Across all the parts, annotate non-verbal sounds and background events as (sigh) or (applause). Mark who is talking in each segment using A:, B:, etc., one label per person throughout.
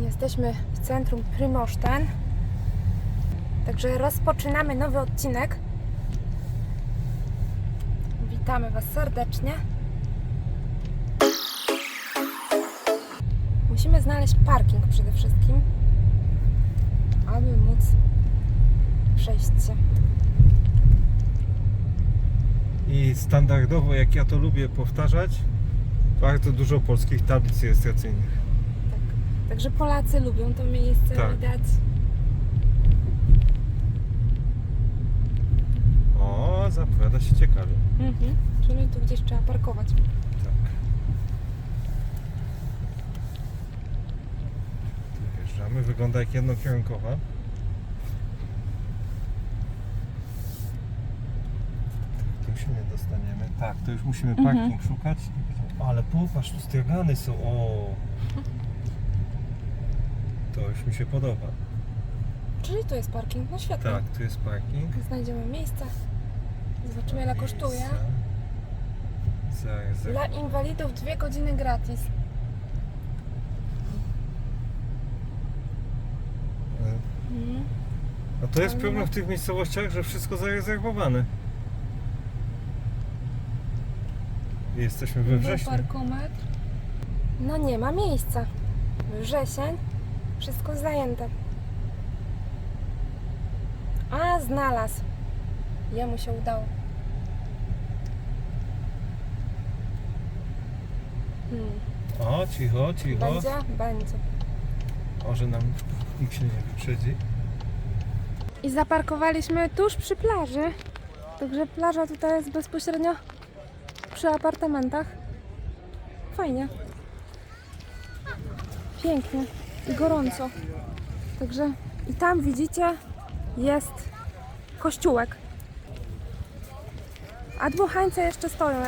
A: Jesteśmy w centrum Prymoszten. Także rozpoczynamy nowy odcinek. Witamy Was serdecznie. Musimy znaleźć parking przede wszystkim, aby móc przejść się.
B: I standardowo, jak ja to lubię powtarzać, bardzo dużo polskich tablic rejestracyjnych.
A: Tak. Także Polacy lubią to miejsce,
B: Tak.
A: widać.
B: O, zapowiada się ciekawie.
A: Mhm. Czyli tu gdzieś trzeba parkować.
B: Tak. Tu wjeżdżamy, wygląda jak jednokierunkowa. Tu się nie dostaniemy. Tak, to już musimy
A: Mhm.
B: parking szukać. Ale popatrz, tu stragany są. O! To już mi się podoba.
A: Czyli tu jest parking. No świetnie.
B: Tak, tu jest parking.
A: Znajdziemy miejsce. Zobaczymy ile kosztuje.
B: Zaraz, zaraz.
A: Dla inwalidów dwie godziny gratis. Mhm.
B: No to jest problem w tych miejscowościach, że wszystko zarezerwowane. Jesteśmy we wrześniu.
A: Parkometr. No nie ma miejsca. Wrzesień. Wszystko zajęte. A, znalazł. Jemu się udało. Hmm.
B: O, cicho, cicho.
A: Będzie? Będzie.
B: Może nam nikt się nie wyprzedzi.
A: I zaparkowaliśmy tuż przy plaży. Także plaża tutaj jest bezpośrednio przy apartamentach. Fajnie. Pięknie i gorąco. Także i tam widzicie jest kościółek. A dmuchańce jeszcze stoją.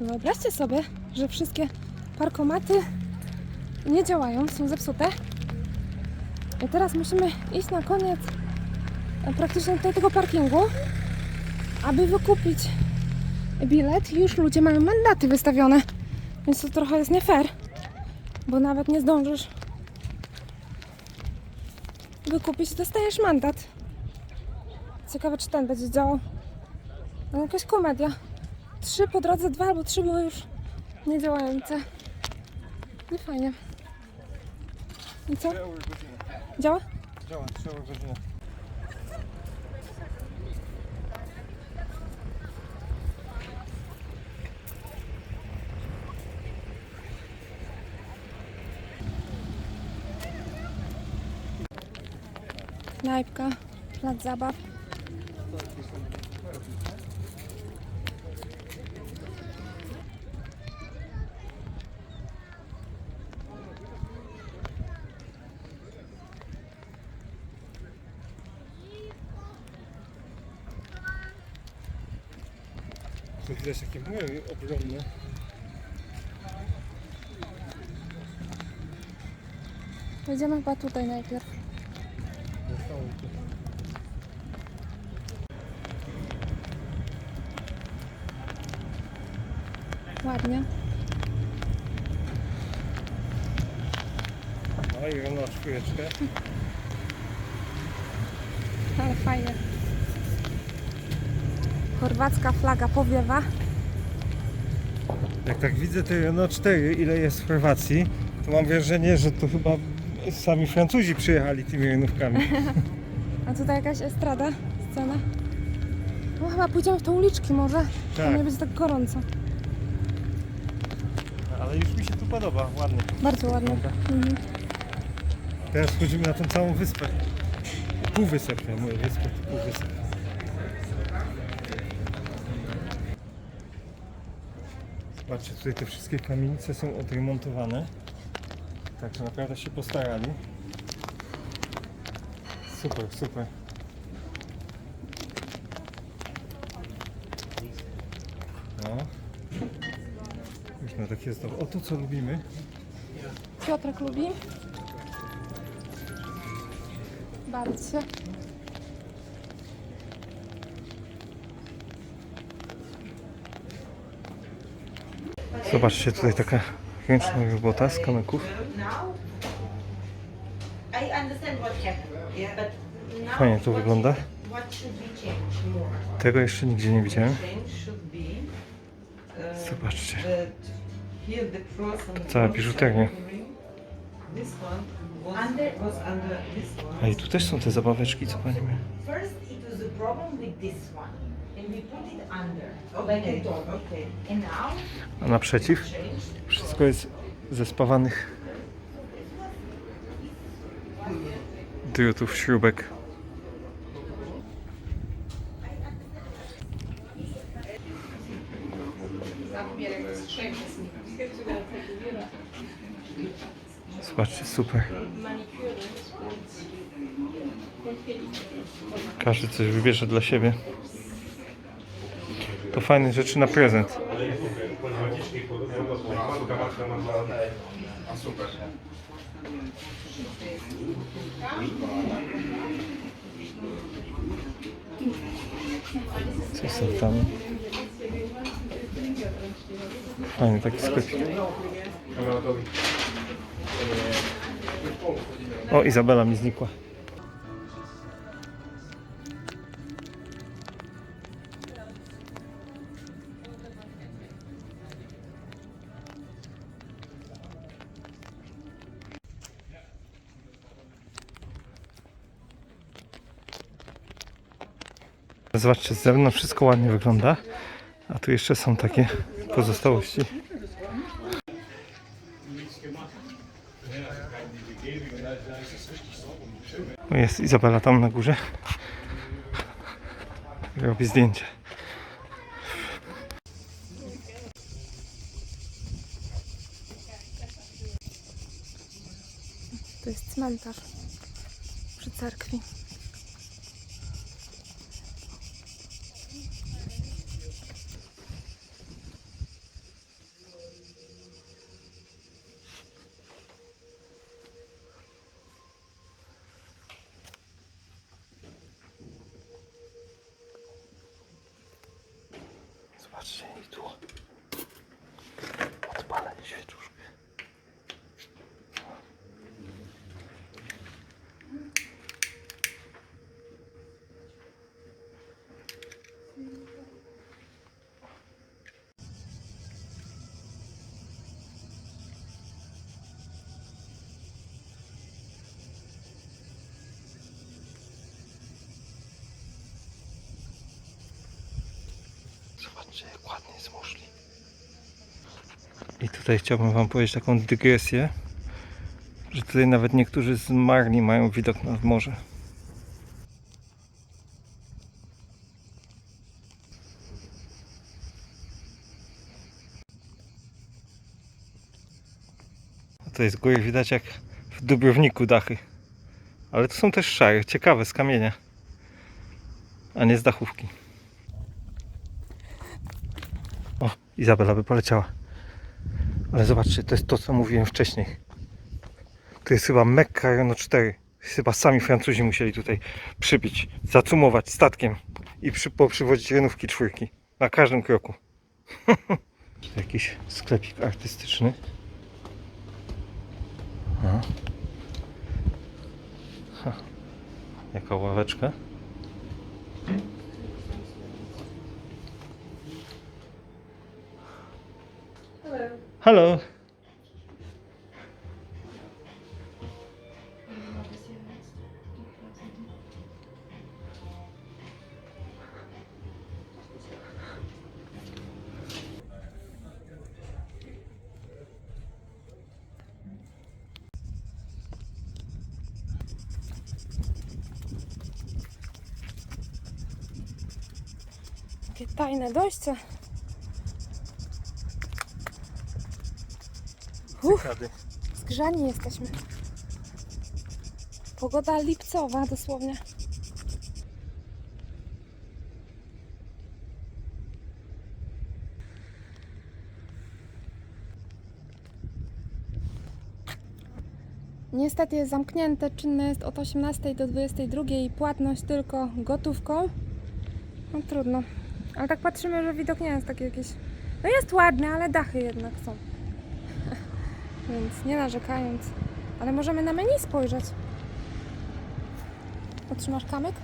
A: Wyobraźcie sobie, że wszystkie parkomaty nie działają, są zepsute. I teraz musimy iść na koniec e, praktycznie do tego parkingu, aby wykupić bilet. Już ludzie mają mandaty wystawione, więc to trochę jest nie fair, bo nawet nie zdążysz wykupić, dostajesz mandat. Ciekawe, czy ten będzie działał. No, jakaś komedia. Trzy po drodze, dwa albo trzy były już niedziałające. Nie fajnie. I co? Działa?
B: Działa, trzeba godzinę.
A: Knajpka, plac zabaw.
B: Widać takie mury ogromne.
A: Pojedziemy chyba tutaj najpierw. Ładnie.
B: No i rano czwóreczkę.
A: Ale fajnie. Chorwacka flaga powiewa.
B: Jak tak widzę te Renault 4, ile jest w Chorwacji, to mam wrażenie, że to chyba sami Francuzi przyjechali tymi renówkami. (laughs)
A: A tutaj jakaś estrada, scena. No chyba pójdziemy w te uliczki może. To
B: Tak.
A: nie będzie tak gorąco.
B: Ale już mi się tu podoba, ładnie.
A: Bardzo ładnie. Mhm.
B: Teraz wchodzimy na tą całą wyspę. Półwysep, ja mówię wyspę, to półwysep. Zobaczcie, tutaj te wszystkie kamienice są odremontowane. Także naprawdę się postarali. Super, super. No. Już na takie zdoby. O to co lubimy.
A: Piotrek lubi. Się.
B: Zobaczcie, tutaj taka Ręczna robota z kamyków.
C: I understand what happened,
B: Fajnie to wygląda. Tego jeszcze nigdzie nie widziałem.
D: uh,
B: Zobaczcie. Cała biżuteria. A i tu też są te zabaweczki, co pani
C: was a
B: naprzeciw? Wszystko jest ze spawanych drutów, śrubek. Zobaczcie, super. Każdy coś wybierze dla siebie. To fajne rzeczy na prezent. Co są tam? Fajny taki sklepik. O, Izabela mi znikła. Zobaczcie, z zewnątrz wszystko ładnie wygląda, a tu jeszcze są takie pozostałości. Jest Izabela tam na górze. Robi zdjęcie.
A: To jest cmentarz przy cerkwi.
B: Zobaczcie i tu. Odpalę świeczuszkę. Zobaczcie, jak ładnie zmuszli. I tutaj chciałbym Wam powiedzieć taką dygresję, że tutaj nawet niektórzy zmarli mają widok na morze. To jest góry widać jak w Dubrowniku dachy. Ale to są też szare, ciekawe, z kamienia, a nie z dachówki. O, Izabela by poleciała. Ale zobaczcie, to jest to, co mówiłem wcześniej. To jest chyba Mekka Renault 4. Chyba sami Francuzi musieli tutaj przybić, zacumować statkiem i przy, poprzywodzić renówki czwórki. Na każdym kroku. (laughs) Jakiś sklepik artystyczny. Ha. Jaka ławeczka. Hello.
A: Тайна дождь.
B: Cykady.
A: zgrzani jesteśmy. Pogoda lipcowa dosłownie. Niestety jest zamknięte, czynne jest od 18 do 22 i płatność tylko gotówką. No trudno. Ale tak patrzymy, że widok nie jest taki jakiś... No jest ładny, ale dachy jednak są. Więc nie narzekając. Ale możemy na menu spojrzeć. Otrzymasz kamyk?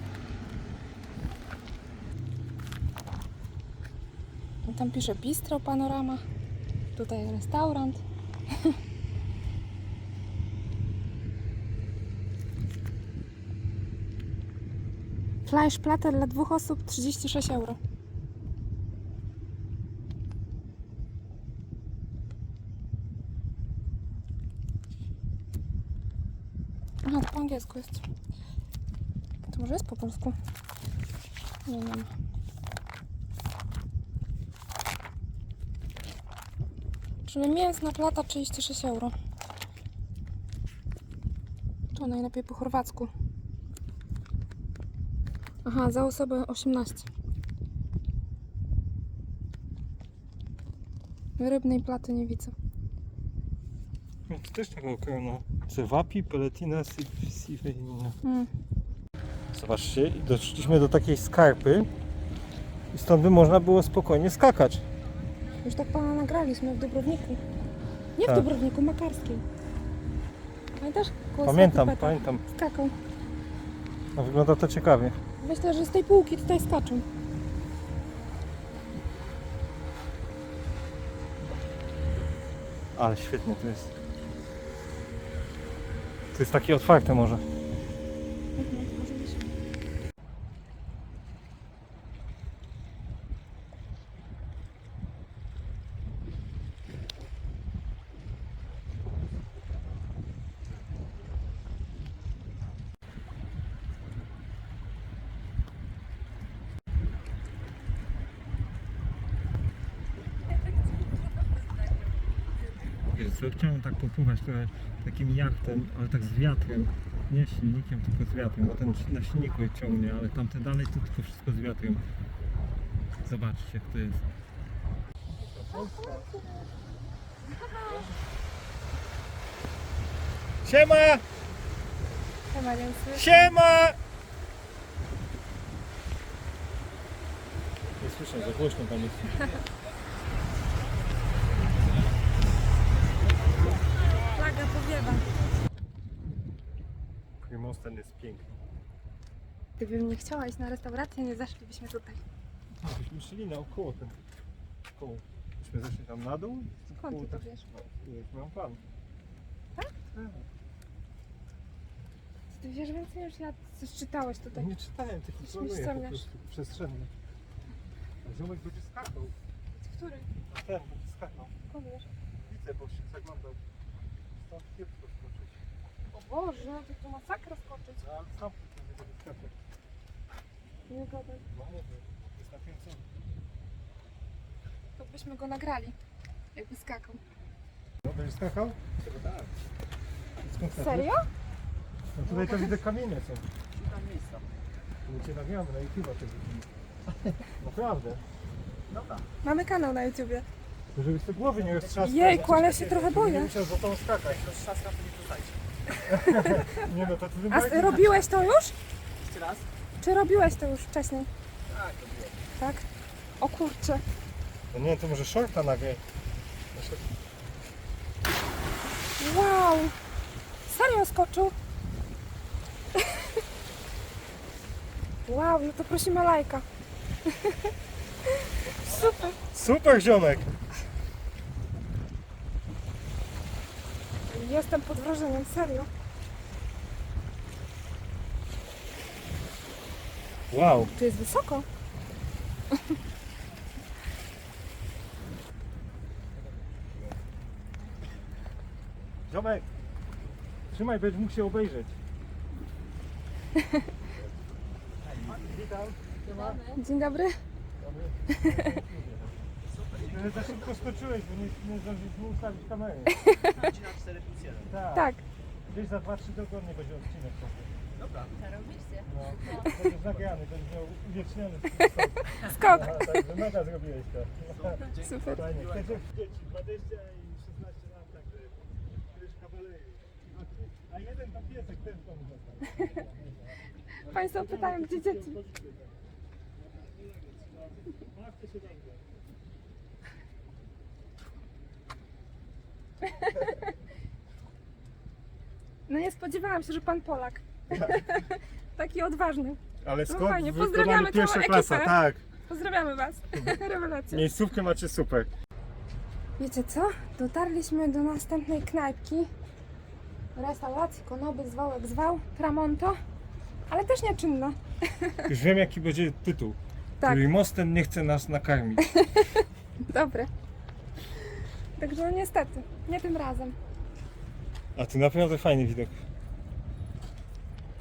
A: No Tam pisze bistro, panorama. Tutaj restaurant. (laughs) Fleisch platter dla dwóch osób 36 euro. Aha, to po angielsku jest. To może jest po polsku? Nie, ma. Czyli mięsna plata 36 euro. To najlepiej po chorwacku. Aha, za osobę 18. Rybnej platy nie widzę.
B: Więc też taką okrojona. Cewapi, peletina, siwejnina.
A: Mm.
B: Zobaczcie, doszliśmy do takiej skarpy i stąd by można było spokojnie skakać.
A: Już tak pana nagraliśmy w Dubrowniku. Nie
B: Tak.
A: w Dubrowniku, Makarskiej. Pamiętasz? Koło
B: Pamiętam, pamiętam.
A: Skakał.
B: No, wygląda to ciekawie.
A: Myślę, że z tej półki tutaj skaczą.
B: Ale świetnie to jest. To jest takie otwarte może. Wiesz co, chciałem tak popływać trochę takim jachtem, ale tak z wiatrem. Nie silnikiem, tylko z wiatrem, bo ten na silniku je ciągnie, ale tamte dalej to tylko wszystko z wiatrem. Zobaczcie jak to jest. Siema! Siema! Nie słyszę, za głośno tam jest. (laughs)
A: Flaga powiewa.
B: Most ten jest piękny.
A: Gdybym nie chciała iść na restaurację, nie zeszlibyśmy tutaj.
B: No, byśmy szli naokoło ten koło. Byśmy zeszli tam na dół.
A: Skąd ty to wiesz?
B: No, mam plan.
A: Tak?
B: Tak.
A: Ty wiesz więcej niż ja. Coś czytałeś tutaj.
B: Nie czytałem, tylko
A: Coś
B: planuję po
A: ściągasz.
B: prostu przestrzennie. A Ziomek będzie skakał.
A: Który?
B: Ten będzie skakał.
A: Powiesz.
B: Widzę, bo się zaglądał. Stąd skoczyć.
A: O Boże, to tu masakra skoczyć.
B: No, ale sam nie skakać.
A: Nie gadaj.
B: No mówię, jest nakręcony.
A: To byśmy go nagrali. Jakby skakał.
B: No, będzie skakał? Chyba tak. Skąd?
A: Serio?
B: No tutaj to widzę kamienie są. My cię nagramy na YouTube tego Naprawdę.
A: Mamy kanał na YouTubie.
B: Żebyś te głowy nie roztrzaskał.
A: Jejku, ale ja się trochę
B: Nie
A: boję.
B: musiał za tą skakać. Roztrzaskam to nie (laughs) Nie no, to ty
A: A s- robiłeś to już?
C: Jeszcze raz?
A: Czy robiłeś to już wcześniej?
C: Tak, robiłem.
A: Tak? O kurczę.
B: No nie, to może shorta nagraj.
A: Wow! Serio skoczył? Wow, no to prosimy o lajka. (laughs) Super.
B: Super ziomek!
A: Jestem pod wrażeniem, serio.
B: Wow.
A: Tu jest wysoko.
B: Ziomek! Trzymaj, będziesz mógł się obejrzeć. Witam. Siema.
A: Dzień dobry.
B: Trochę za szybko skoczyłeś, bo nie, nie zdążyliśmy ustawić kamery.
C: Godzina 4 plus 1.
B: Tak.
A: Tak.
B: Gdzieś za 2-3 tygodnie będzie odcinek.
C: Dobra.
B: No, będziesz nagrany, będziesz miał uwieczniony
A: Skok. (laughs)
B: A, Także mega zrobiłeś to.
A: Super.
B: Fajnie. Chcecie dzieci 20 i 16 lat, także już kawalerii. A- A jeden tam piesek, ten tam został.
A: Państwo pytają, gdzie dzieci.
B: Bawcie się dobrze. (laughs)
A: No nie spodziewałam się, że pan Polak. (laughs) Taki odważny.
B: Ale
A: skąd fajnie, wykonali pozdrawiamy pierwsza całą klasa, ekipę.
B: tak.
A: Pozdrawiamy Was. (laughs) Rewelacja.
B: Miejscówkę macie super.
A: Wiecie co? Dotarliśmy do następnej knajpki. Restauracji, konoby zwał jak zwał. Tramonto. Ale też nieczynna.
B: Już wiem jaki będzie tytuł.
A: Tak.
B: Trójmostem nie chce nas nakarmić.
A: Dobre. Także no niestety, nie tym razem.
B: A tu naprawdę fajny widok.